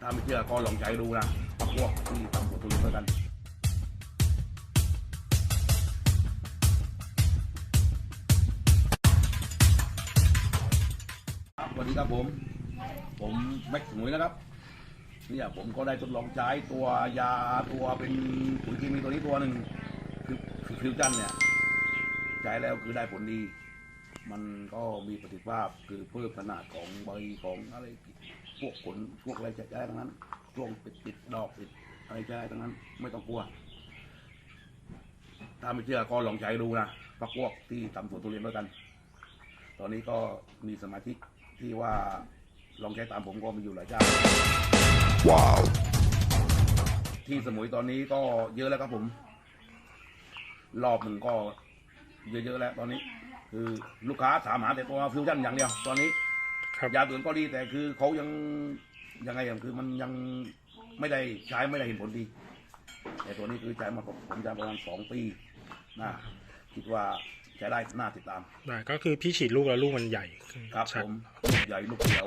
ถ้าไม่เชื่อก็ลองใจดูนะพวกที่ทำผลทุเรียนด้วกันครับสวัสดีครับผม ผมแม็กซ์สมุยนะครับเนี่ยผมก็ได้ทดลองใช้ตัวยาตัวเป็นปุ๋ยเคมีตัวนี้ตัวหนึ่งคือคือฟิวจันเนี่ยใช้แล้วคือได้ผลดี มันก็มีประสิทธิภาพคือเพิ่มขนาดของใบของอะไรพวกผลพวกอะไรจะได้ทั้งนั้นช่วงติดติดดอกติดอะไรจะได้ทั้งนั้น ไม่ต้องกลัว ถ้าไม่เชื่อก็ลองใช้ดูนะพักพวกที่ทำสวนทุเรียนด้วยกัน ตอนนี้ก็มีสมาชิกที่ว่าลองใช้ตามผมก็มีอยู่หลายเจ้าว้าวที่สมุยตอนนี้ก็เยอะแล้วครับผม รอบหนึ่งก็เยอะๆแล้วตอนนี้ คือลูกค้าถามหาแต่ตัวฟิวชั่นอย่างเดียว ตอนนี้ครับยาตัวอื่นก็ดีแต่คือเขายังยังไงอย่างคือมันยังไม่ได้ใช้ไม่ได้เห็นผลดี แต่ตัวนี้คือใช้มาผมใช้ประมาณสองปีนะคิดว่าใช้ได้น่าติดตาม ได้ก็คือพี่ฉีดลูกแล้วลูกมันใหญ่ขึ้นครับชัผดมลูกใหญ่ลูกเขียว